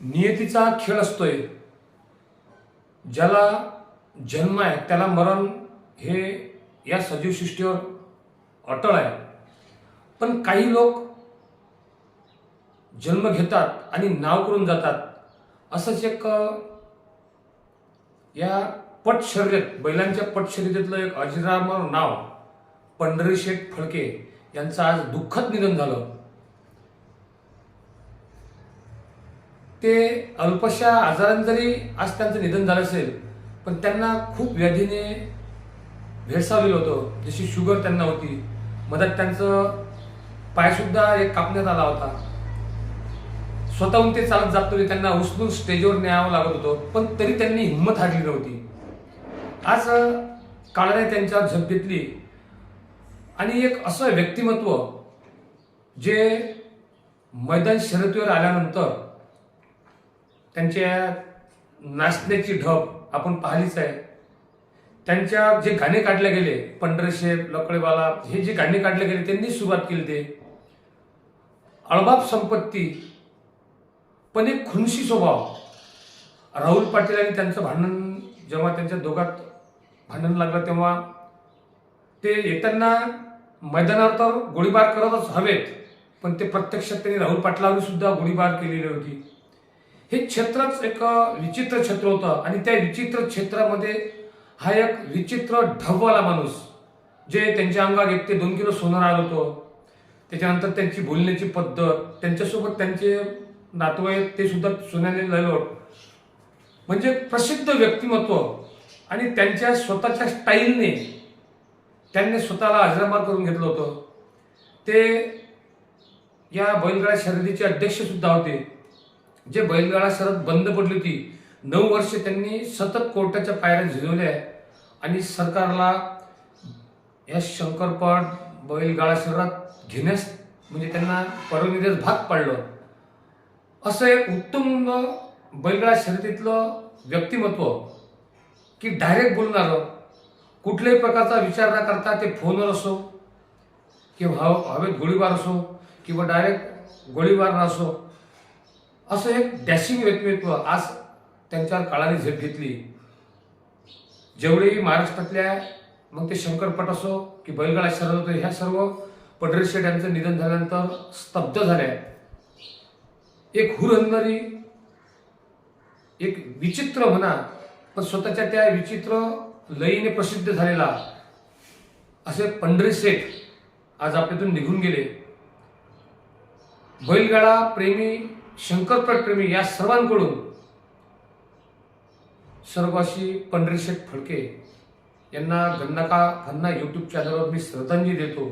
नियतीचा खेळ असतोय. ज्याला जन्म आहे त्याला मरण हे या सजीव सृष्टीवर अटळ आहे. पण काही लोक जन्म घेतात आणि नाव करून जातात. असंच एक या पट शर्यत बैलांच्या पट शर्यतीतलं एक अजिरामर नाव पंढरी शेठ फडके यांचं आज दुःखद निधन झालं. ते अल्पशा आजाराने जरी आज त्यांचं निधन झालं असेल पण त्यांना खूप व्याधीने भेडसावलेलं होतं. जशी शुगर त्यांना होती. मधात त्यांचं पायसुद्धा एक कापण्यात आला होता. स्वतःहून ते चालत जात नव्हते. त्यांना उचलून स्टेजवर न्यावं लागत होतं. पण तरी त्यांनी हिंमत हारली नव्हती. आज काळाने त्यांच्यावर झप घेतली. आणि एक असं व्यक्तिमत्व जे मैदान शर्यतीवर आल्यानंतर त्यांच्या नाचण्याची ढब आपण पाहिलीच आहे. त्यांच्या जे गाणे काढले गेले पंढरशेप लकडेवाला हे जे गाणे काढले गेले त्यांनी सुरुवात केली ते. अळबाप संपत्ती पण एक खुनशी स्वभाव. राहुल पाटील आणि त्यांचं भांडण जेव्हा त्यांच्या दोघात भांडण लागलं तेव्हा ते येताना मैदानावर तर गोळीबार करतच हवेत पण ते प्रत्यक्षात त्यांनी राहुल पाटलावर सुद्धा गोळीबार केलेली होती. हे क्षेत्रच एक विचित्र क्षेत्र होतं. आणि त्या विचित्र क्षेत्रामध्ये हा एक विचित्र ढबवाला माणूस जे त्यांच्या अंगात एक ते दोन किलो सोनं आलं होतं. त्याच्यानंतर त्यांची बोलण्याची पद्धत त्यांच्यासोबत त्यांचे नातवाईक ते सुद्धा सोन्याने ललोट म्हणजे प्रसिद्ध व्यक्तिमत्व. आणि त्यांच्या स्वतःच्या स्टाईलने त्यांनी स्वतःला अजरामार करून घेतलं होतं. ते या बैलगाडा शर्यतीचे अध्यक्ष सुद्धा होते. जे बैलगाडा शरद बंद पडली होती नऊ वर्ष त्यांनी सतत कोर्टाच्या पायऱ्या झिजवल्या आणि सरकारला या शंकरपाड बैलगाडा शहरात घेण्यास म्हणजे त्यांना परवानगीच भाग पाडलं. असं एक उत्तम बैलगाडा शर्यतीतलं व्यक्तिमत्व की डायरेक्ट बोलणारं कुठल्याही प्रकारचा विचार न करता ते फोनवर असो किंवा हवेत गोळीबार असो किंवा डायरेक्ट गोळीबार असो असं एक डॅशिंग व्यक्तिमत्व आज त्यांच्यावर काळाने झेप घेतली. जेवढेही महाराष्ट्रातल्या मग ते शंकरपट असो की बैलगाडा शरद होतो ह्या सर्व पडरी शेठ यांचं निधन झाल्यानंतर स्तब्ध झाल्या. एक हुरहंदरी एक विचित्र म्हणा पण स्वतःच्या त्या विचित्र लयीने प्रसिद्ध झालेला असे पंढरी शेठ आज आपल्यातून निघून गेले. बैलगाडा प्रेमी शंकरप्रटप्रेमी या सर्वांकडून सर्वाशी पंढरीशेठ फडके यांना गन्नाका खन्ना यूट्यूब चॅनलवर मी श्रद्धांजली देतो.